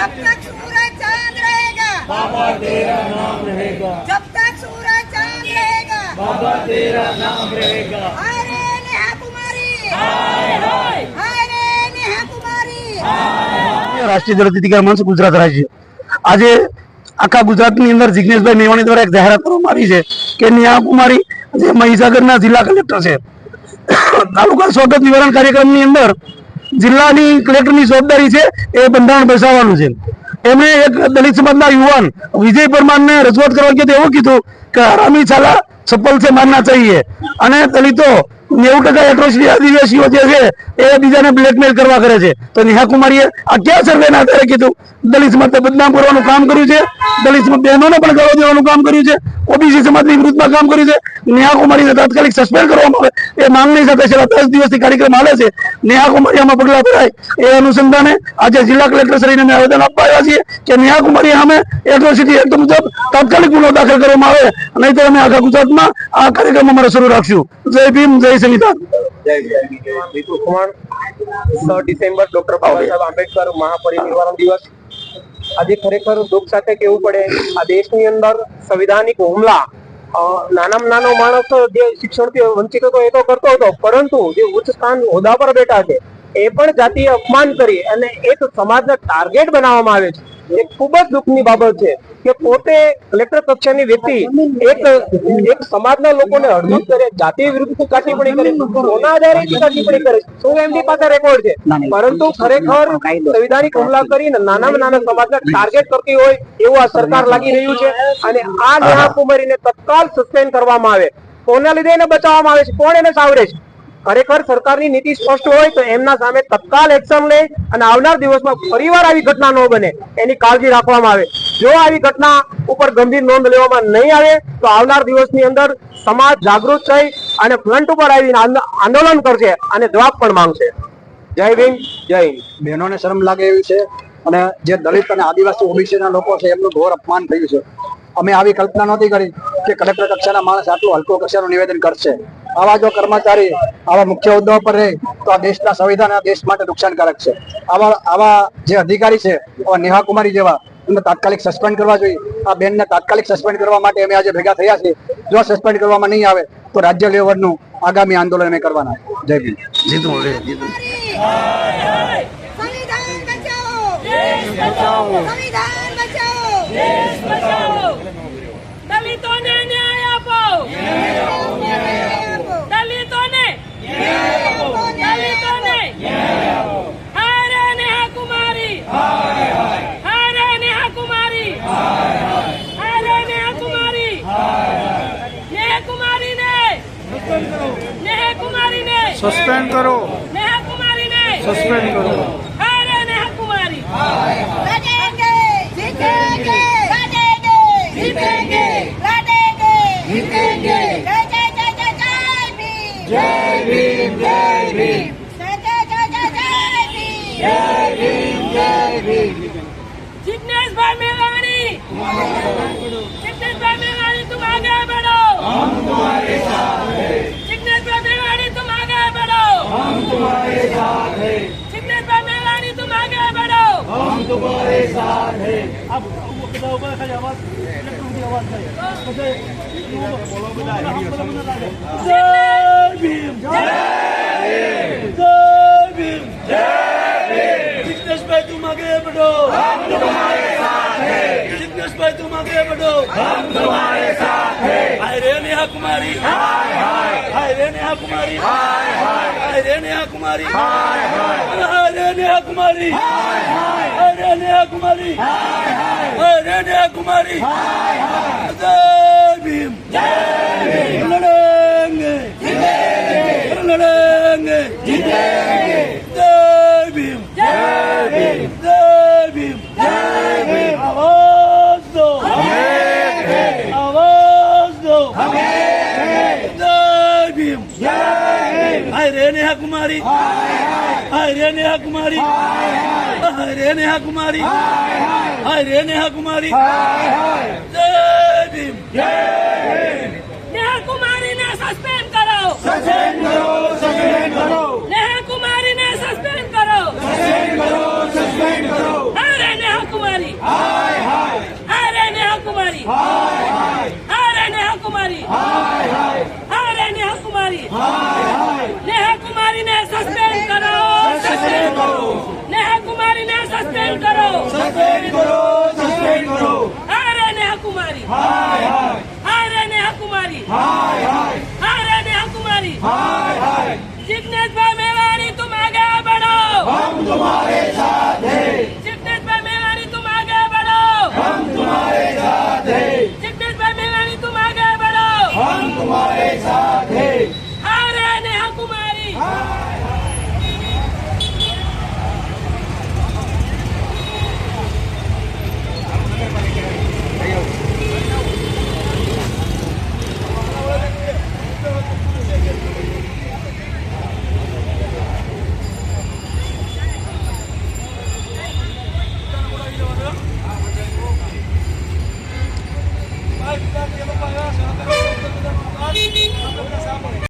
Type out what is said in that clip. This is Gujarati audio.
जब तक सूरज चांद रहेगा बाबा तेरा नाम रहेगा जब तक सूरज चांद रहेगा बाबा तेरा नाम रहेगा हाय रे नेहा कुमारी हाय रे नेहा कुमारी રાષ્ટ્રીય દળ અધિકાર મંચ ગુજરાત રાજ્ય આજે આખા ગુજરાતની અંદર જિગ્નેશભાઈ મેવાણી દ્વારા એક જાહેરાત કરવામાં આવી છે કે નેહા કુમારી જે મહીસાગરના જિલ્લા કલેક્ટર છે તાલુકા સ્વાગત નિવારણ કાર્યક્રમની અંદર જિલ્લાની કલેક્ટરની જવાબદારી છે એ બંધારણ બેસાડવાનું છે. એમણે એક દલિત સમાજના યુવાન વિજય પરમારને રજૂઆત કરવા તો એવું કીધું કે હરામી છાલા સફળ છે, માનના ચાહીએ. અને દલિતો નેવું ટકા એટ્રોસિટી આદિવાસીઓ જે છે, એ બીજાને બ્લેકમેલ કરવા કરે છે. તો નેહા કુમારીએ આ ક્યાં સર્વેના આધારે કીધું? દલિત બદનામ કરવાનું કામ કર્યું છે? દલિત બહેનોને પણ ગળો દેવાનું કામ કર્યું છે? ઓબીસી સમાજની વિરુદ્ધમાં કામ કર્યું છે? નેહા કુમારીને તાત્કાલિક સસ્પેન્ડ કરવામાં આવે. એ માંગણી સાથે છેલ્લા દસ દિવસથી કાર્યક્રમ હાલે છે. નેહા કુમારી આમાં પગલા ભરાય. એ અનુસંધાને આજે જિલ્લા કલેક્ટર શ્રીને અમે આવેદન આપવા આવ્યા છીએ કે નેહા કુમારી સામે એટ્રોસિટી એક્ટ મુજબ તાત્કાલિક ગુનો દાખલ કરવામાં આવે. નહીં તો અમે આખા ગુજરાતમાં આ કાર્યક્રમ અમારે શરૂ રાખશું. જય ભીમ, જય સંવિધાન છ ડિસેમ્બર ડોક્ટર બાબા આંબેડકર મહાપરિનિર્વાણ દિવસ. આજે ખરેખર દુઃખ સાથે કેવું પડે, આ દેશની અંદર સંવિધાનિક હુમલા નાનામાં નાનો માણસ જે શિક્ષણથી વંચિત હતો એ તો કરતો હતો, પરંતુ જે ઉચ્ચ સ્થાન હોદ્દા પર બેઠા છે, એ પણ જાતીય અપમાન કરી અને એક સમાજને ટાર્ગેટ બનાવવામાં આવે છે એ ખૂબ જ દુઃખની બાબત છે. કે પોતે કલેક્ટર કક્ષાની વ્યક્તિ એક એક સમાજના લોકોને હળદૂત કરે જાતિ વિરુદ્ધ કાઠીપણી કરે કોના આધારે કાઠીપણી કરે શું એમની પાસે રેકોર્ડ છે? પરંતુ ખરેખર સંવિધાનિક હુમલા કરીને નાનામાં નાના સમાજને ટાર્ગેટ કરતી હોય એવું આ સરકાર લાગી રહ્યું છે અને આ નેહા કુમારીને તત્કાલ સસ્પેન્ડ કરવામાં આવે. કોના લીધે એને બચાવવામાં આવે છે? કોણ એને સાવરે છે? ખરેખર સરકારની નીતિ સ્પષ્ટ હોય તો એમના સામે તત્કાલ એક્શન લે અને આવનાર દિવસમાં ફરીવાર આવી ઘટના ન બને. એની કાળજી રાખવામાં આવે. જો આવી ઘટના ઉપર ગંભીર નોંધ લેવામાં નહીં આવે, તો આવનાર દિવસની અંદર સમાજ જાગૃત થઈ અને ફ્રન્ટ ઉપર આવીને આંદોલન કરશે અને જવાબ પણ માંગશે. જય ભીમ, જય હિન્દ. બહેનોને શરમ લાગે એવી છે અને જે દલિત અને આદિવાસી ઓબીસીના લોકો છે એમનું ઘોર અપમાન થયું છે. અમે આવી કલ્પના નહોતી કરી કે કલેક્ટર કક્ષાના માણસ આટલું હલકો કક્ષાનું નિવેદન કરશે. આવા જો કર્મચારી આવા મુખ્ય હોદ્દા પર રહે તો આ દેશના સંવિધાન દેશ માટે નુકસાનકારક છે. આવા આવા જે અધિકારી છે આવા નેહા કુમારી જેવા એમને તાત્કાલિક સસ્પેન્ડ કરવા જોઈએ. આ બેનને તાત્કાલિક સસ્પેન્ડ કરવા માટે અમે આજે ભેગા થયા છીએ. જો સસ્પેન્ડ કરવામાં નહીં આવે તો રાજ્ય લેવલનું આગામી આંદોલન અમે કરવાના જય ભીમ. સંવિધાન બચાવો. સસ્પેન્ડ કરો. સસ્પેન્ડ કરો. જય ભીમ. જય ભીમ જય ભીમ. જય ભીમ. જિજ્ઞેશભાઈ तुम्हारे साथ हैं अब वो ऊपर खाली आवाज जय भीम जय भीम जिग्नेश भाई तुम आगे बढ़ो हम तुम्हारे साथ हैं जिग्नेश भाई तुम आगे बढ़ो हम तुम्हारे साथ हैं हाय रे नेहा कुमारी हाय हाय हाय रे नेहा कुमारी हाय हाय हाय रे नेहा कुमारी हाय हाय हाय रे नेहा कुमारी हाय हाय हाय रे नेहा कुमारी हाय हाय हाय रे नेहा कुमारी हाय हाय जय भीम जय भीम लड़ेंगे जीतेंगे लड़ेंगे जीतेंगे जय भीम जय भीम जय भीम जय भीम आवाज दो हमें आवाज दो हमें जय भीम जय भीम हाय रे नेहा कुमारी हाय रे नेहा कुमारी હાય રે નેહા કુમારી. હાય રે નેહા કુમારી. જય ભીમ. જય ભીમ નેહા કુમારીને સસ્પેન્ડ કરો. સસ્પેન્ડ કરો સસ્પેન્ડ કરો.